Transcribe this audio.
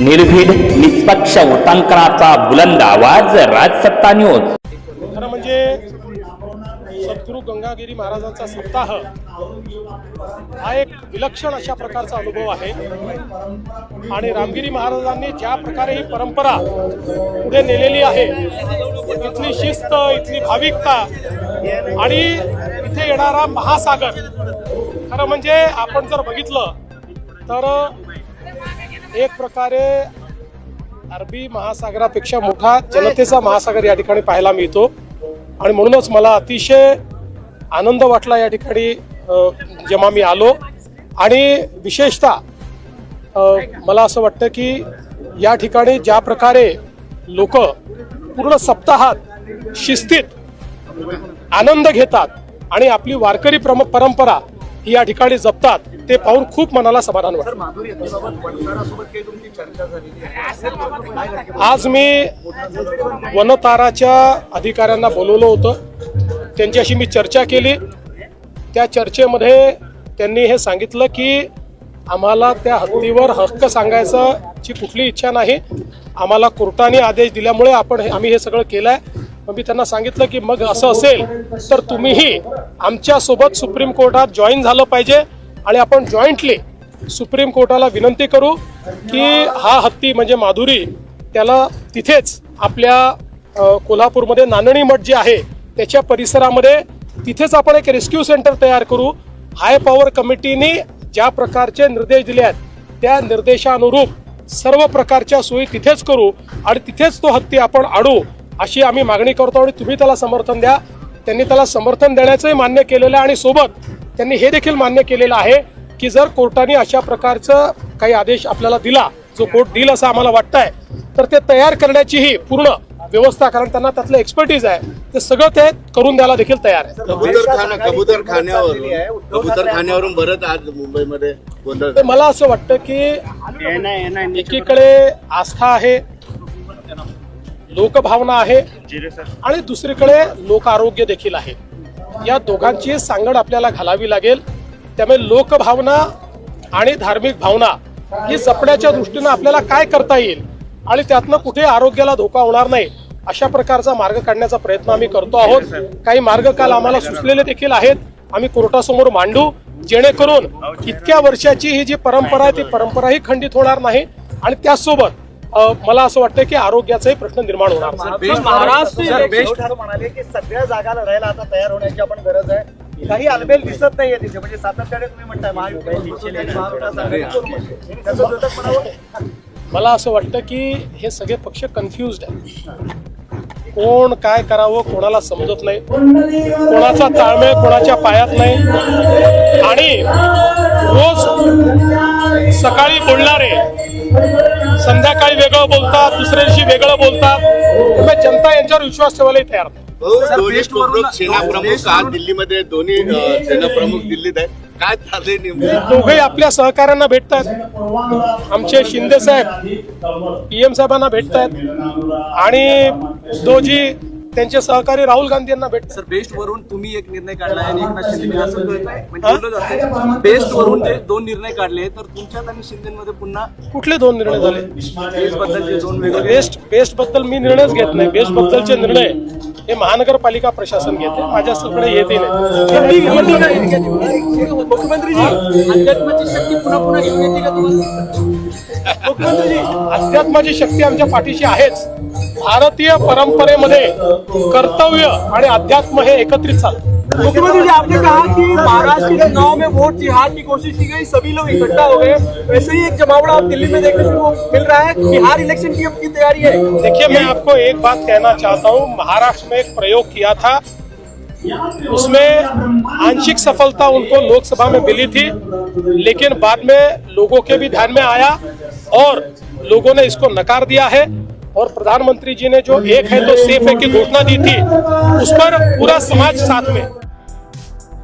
निर्भीड निष्पक्ष उटांकनाचा बुलंद आवाज राजसत्ता न्यूज खरं म्हणजे सद्गुरू गंगागिरी महाराजांचा सप्ताह हा एक विलक्षण अशा प्रकारचा अनुभव आहे. आणि रामगिरी महाराजांनी ज्या प्रकारे ही परंपरा पुढे नेलेली आहे इथली शिस्त इथली भाविकता आणि इथे येणारा महासागर खरं म्हणजे आपण जर बघितलं तर एक प्रकारे अरबी महासागरापेक्षा मोठा जनतेचा महासागर या ठिकाणी पाहायला मिळतो. आणि म्हणूनच मला अतिशय आनंद वाटला या ठिकाणी जेव्हा मी आलो. आणि विशेषतः मला असं वाटतं की या ठिकाणी ज्या प्रकारे लोक पूर्ण सप्ताहात शिस्तीत आनंद घेतात आणि आपली वारकरी प्रम परंपरा ही या ठिकाणी जपतात ते पाहून खूप मनाला समाधान वाटतं. आज मी वनताराच्या अधिकाऱ्यांना बोलवलं होतं. त्यांच्याशी मी चर्चा केली. त्या चर्चेमध्ये त्यांनी हे सांगितलं की आम्हाला त्या हत्तीवर हक्क सांगायची कुठली इच्छा नाही. आम्हाला कोर्टाने आदेश दिल्यामुळे आपण हे- आम्ही हे सगळं केलं आहे मग मी त्यांना सांगितलं की मग असं असेल तर तुम्हीही आमच्यासोबत सुप्रीम कोर्टात जॉईन झालं पाहिजे. आणि आपण जॉईंटली सुप्रीम कोर्टाला विनंती करू की हा हत्ती म्हणजे माधुरी त्याला तिथेच आपल्या कोल्हापूरमध्ये नानणी मठ जे आहे त्याच्या परिसरामध्ये तिथेच आपण एक रेस्क्यू सेंटर तयार करू. हाय पॉवर कमिटीने ज्या प्रकारचे निर्देश दिले आहेत त्या निर्देशानुरूप सर्व प्रकारच्या सोयी तिथेच करू आणि तिथेच तो हत्ती आपण आणू अशी आम्ही मागणी करतो आणि तुम्ही त्याला समर्थन द्या. त्यांनी त्याला समर्थन देण्याचंही मान्य केलेलं आहे आणि सोबत त्यांनी हे देखील मान्य केलेलं आहे की जर कोर्टाने अशा प्रकारचं काही आदेश आपल्याला दिला जो कोर्ट देईल असं आम्हाला वाटतंय तर ते तयार करण्याचीही पूर्ण व्यवस्था कारण त्यांना त्यातलं एक्सपर्टीज आहे ते सगळं ते करून द्यायला देखील तयार आहे. कबूतर खाना कबूतर खाण्यावरून कबूतर खाण्यावरून बरंच आज मुंबईमध्ये गोंधळ तर मला असं वाटतं की एकीकडे आस्था आहे लोकभावना आहे आणि दुसरीकडे लोक आरोग्य देखील आहे. या दोघांची सांगड आपल्याला घालावी लागेल. त्यामुळे लोकभावना आणि धार्मिक भावना ही जपण्याच्या दृष्टीनं आपल्याला काय करता येईल आणि त्यातनं कुठे आरोग्याला धोका होणार नाही अशा प्रकारचा मार्ग काढण्याचा प्रयत्न आम्ही करतो आहोत. काही मार्ग काल आम्हाला सुचलेले देखील आहेत. आम्ही कोर्टासमोर मांडू. जेणेकरून इतक्या वर्षाची ही जी परंपरा आहे ती परंपराही खंडित होणार नाही आणि त्याचसोबत मला असं वाटतं की आरोग्याचाही प्रश्न निर्माण होणार महाराष्ट्र बेस्ट म्हणाले की सगळ्या जागा लढायला आता तयार होण्याची आपण गरज आहे काही अलबेल दिसत नाहीये तिथे म्हणजे सातत्याने तुम्ही म्हणताय महायुती मला असं वाटतं की हे सगळे पक्ष कन्फ्युज्ड आहेत कोण काय करावं कोणाला समजत नाही कोणाचा ताळमेळ कोणाच्या पायात नाही आणि रोज सकाळी बोलणारे संध्याकाळी वेगळं बोलतात दुसऱ्या दिवशी वेगळं बोलतात. त्यामुळे जनता यांच्यावर विश्वास ठेवायलाही तयार नाही. प्रमुख सेना प्रमुख आज दिल्लीमध्ये दोन्ही सेना प्रमुख दिल्लीत आहे काय चाललंय आपल्या सहकाऱ्यांना भेटतात आमचे शिंदे साहेब पीएम साहेबांना भेटतात आणि दोजी त्यांचे सहकारी राहुल गांधी यांना भेटतात. सर बेस्ट वरून तुम्ही एक निर्णय काढला आणि एकनाथ शिंदे. म्हणजे बेस्ट वरून जे दोन निर्णय काढले. तर तुमच्यात आणि शिंदेमध्ये पुन्हा कुठले दोन निर्णय झाले? बेस्ट बद्दलचे दोन वेगळे बेस्ट बेस्टबद्दल मी निर्णयच घेत नाही. बेस्ट बद्दलचे निर्णय हे महानगरपालिका प्रशासन घेते माझ्याकडे येते नाही. मुख्यमंत्रीजी अध्यात्माची शक्ती पुन्हा पुन्हा घेऊन येते का तुम्हाला? मुख्यमंत्रीजी, अध्यात्माची शक्ती आमच्या पाठीशी आहेच. भारतीय परंपरेमध्ये कर्तव्य आणि अध्यात्म हे एकत्रित चालतं. मुख्यमंत्री जी, आपने कहा कि महाराष्ट्र के चुनाव में वोट जिहाद की कोशिश की गई, सभी लोग इकट्ठा हो गए। वैसे ही एक जमावड़ा आप दिल्ली में देखने को मिल रहा है बिहार इलेक्शन की अब की तैयारी है। देखिए, मैं आपको एक बात कहना चाहता हूँ। महाराष्ट्र में एक प्रयोग किया था। उसमें आंशिक सफलता उनको लोकसभा में मिली थी, लेकिन बाद में लोगों के भी ध्यान में आया और लोगों ने इसको नकार दिया है। और प्रधानमंत्री जी ने जो एक है तो सेफ़ है की घोषणा दी थी। उस पर पूरा समाज साथ में।